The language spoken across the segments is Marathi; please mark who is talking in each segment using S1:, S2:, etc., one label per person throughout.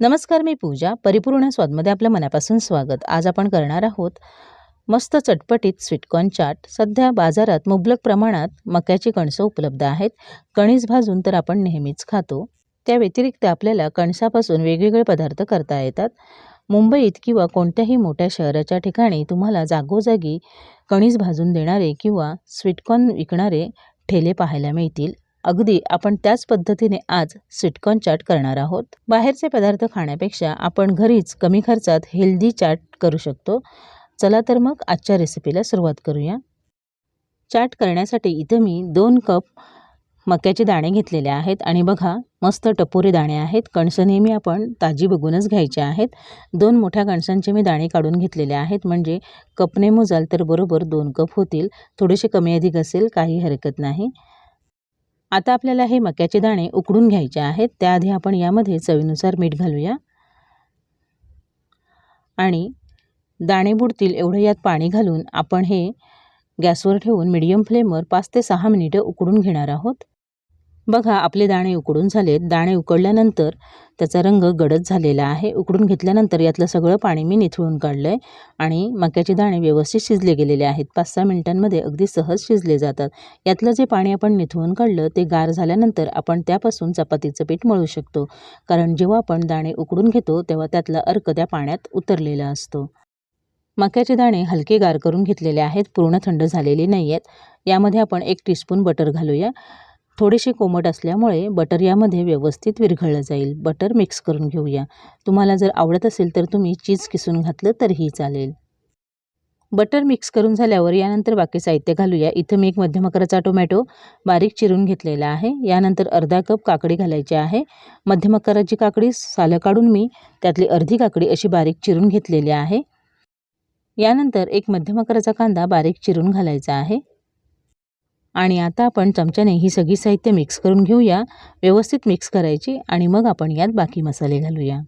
S1: नमस्कार मी पूजा परिपूर्ण स्वादमध्ये आपलं मनापासून स्वागत. आज आपण करणार आहोत मस्त चटपटीत स्वीटकॉर्न चाट. सध्या बाजारात मुबलक प्रमाणात मक्याची कणसं उपलब्ध आहेत. कणीस भाजून तर आपण नेहमीच खातो. त्या व्यतिरिक्त आपल्याला कणसापासून वेगवेगळे पदार्थ करता येतात. मुंबईत किंवा कोणत्याही मोठ्या शहराच्या ठिकाणी तुम्हाला जागोजागी कणीस भाजून देणारे किंवा स्वीटकॉर्न विकणारे ठेले पाहायला मिळतील. अगदी आपण त्याच पद्धतीने आज स्वीटकॉर्न चाट करणार आहोत. बाहेरचे पदार्थ खाण्यापेक्षा आपण घरीच कमी खर्चात हेल्दी चाट करू शकतो. चला तर मग आजच्या रेसिपीला सुरुवात करूया. चाट करण्यासाठी इथं मी दोन कप मक्याचे दाणे घेतलेले आहेत आणि बघा मस्त टपोरे दाणे आहेत. कणसं नेहमी आपण ताजी बघूनच घ्यायचे आहेत. दोन मोठ्या कणसांचे मी दाणे काढून घेतलेले आहेत. म्हणजे कपने मोजाल तर बरोबर दोन कप होतील. थोडेसे कमी अधिक असेल काही हरकत नाही. आता आपल्याला हे मक्याचे दाणे उकडून घ्यायचे आहेत. त्याआधी आपण यामध्ये चवीनुसार मीठ घालूया. आणि दाणे बुडतील एवढं यात पाणी घालून आपण हे गॅसवर ठेवून मिडियम फ्लेमवर पाच ते सहा मिनिटं उकडून घेणार आहोत. बघा आपले दाणे उकडून झालेत. दाणे उकडल्यानंतर त्याचा रंग गडद झालेला आहे. उकडून घेतल्यानंतर यातलं सगळं पाणी मी निथळून काढलं आहे आणि मक्याचे दाणे व्यवस्थित शिजले गेलेले आहेत. पाच सहा मिनिटांमध्ये अगदी सहज शिजले जातात. यातलं जे पाणी आपण निथळून काढलं ते गार झाल्यानंतर आपण त्यापासून चपातीचं पीठ मळू शकतो. कारण जेव्हा आपण दाणे उकडून घेतो तेव्हा त्यातला अर्क त्या पाण्यात उतरलेला असतो. मक्याचे दाणे हलके गार करून घेतलेले आहेत. पूर्ण थंड झालेले नाही आहेत यामध्ये आपण एक टीस्पून बटर घालूया. थोडेसे कोमट असल्यामुळे बटर यामध्ये व्यवस्थित विरघळलं जाईल. बटर मिक्स करून घेऊया. तुम्हाला जर आवडत असेल तर तुम्ही चीज किसून घातलं तरीही चालेल. बटर मिक्स करून झाल्यावर यानंतर बाकी साहित्य घालूया. इथं मी एक मध्यम आकाराचा टोमॅटो बारीक चिरून घेतलेला आहे. यानंतर अर्धा कप काकडी घालायची आहे. मध्यम आकाराची काकडी सालं काढून मी त्यातली अर्धी काकडी अशी बारीक चिरून घेतलेली आहे. यानंतर एक मध्यम आकाराचा कांदा बारीक चिरून घालायचा आहे. आणि आता आपण चमच्याने ही सगळी साहित्य मिक्स करून घेऊया. व्यवस्थित मिक्स करायची आणि मग आपण यात बाकी मसाले घालूया.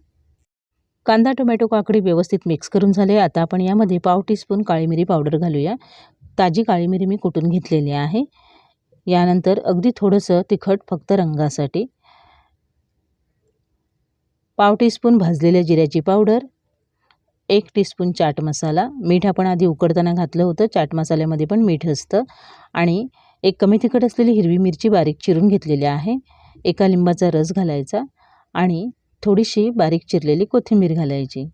S1: कांदा टोमॅटो काकडी व्यवस्थित मिक्स करून झाले. आता आपण यामध्ये पाव टीस्पून काळी मिरी पावडर घालूया. ताजी काळी मिरी मी कुटून घेतलेली आहे. यानंतर अगदी थोडंसं तिखट फक्त रंगासाठी पाव टीस्पून भाजलेल्या जिऱ्याची पावडर एक टीस्पून चाट मसाला. मीठ आपण आधी उकडताना घातलं होतं. चाट मसाल्यामध्ये पण मीठ असतं. आणि एक कमी तिखट असलेली हिरवी मिरची बारीक चिरून घेतलेली आहे. एका लिंबाचा रस घालायचा आणि थोडीशी बारीक चिरलेली कोथिंबीर घालायची.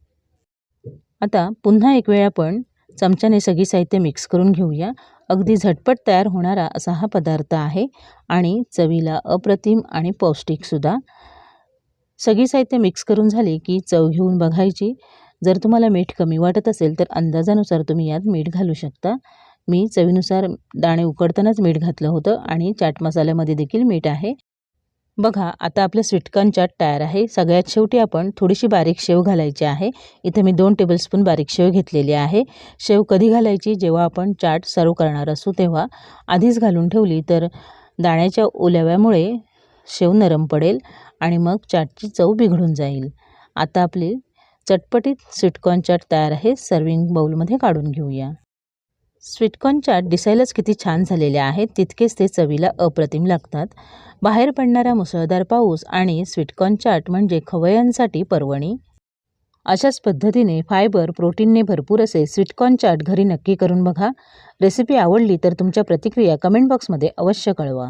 S1: आता पुन्हा एक वेळ आपण चमच्याने सगळी साहित्य मिक्स करून घेऊया. अगदी झटपट तयार होणारा असा हा पदार्थ आहे आणि चवीला अप्रतिम आणि पौष्टिकसुद्धा सगळी साहित्य मिक्स करून झाली की चव घेऊन बघायची. जर तुम्हाला मीठ कमी वाटत असेल तर अंदाजानुसार तुम्ही यात मीठ घालू शकता. मी चवीनुसार दाणे उकडतानाच मीठ घातलं होतं आणि चाट मसाल्यामध्ये देखील मीठ आहे. बघा आता आपलं स्वीटकॉर्न चाट तयार आहे. सगळ्यात शेवटी आपण थोडीशी बारीक शेव घालायची आहे. इथे मी दोन टेबलस्पून बारीक शेव घेतलेली आहे. शेव कधी घालायची? जेव्हा आपण चाट सर्व करणार असू तेव्हा. आधीच घालून ठेवली तर दाण्याच्या ओल्याव्यामुळे शेव नरम पडेल आणि मग चाटची चव बिघडून जाईल. आता आपली चटपटीत स्वीटकॉर्न चाट तयार आहे. सर्विंग बाऊलमध्ये काढून घेऊया. स्वीटकॉर्न चाट दिसायलाच किती छान झालेले आहेत तितकेच ते चवीला अप्रतिम लागतात. बाहेर पडणारा मुसळधार पाऊस आणि स्वीटकॉर्न चाट म्हणजे खवयांसाठी पर्वणी. अशाच पद्धतीने फायबर प्रोटीनने भरपूर असे स्वीटकॉर्न चाट घरी नक्की करून बघा. रेसिपी आवडली तर तुमच्या प्रतिक्रिया कमेंट बॉक्समध्ये अवश्य कळवा.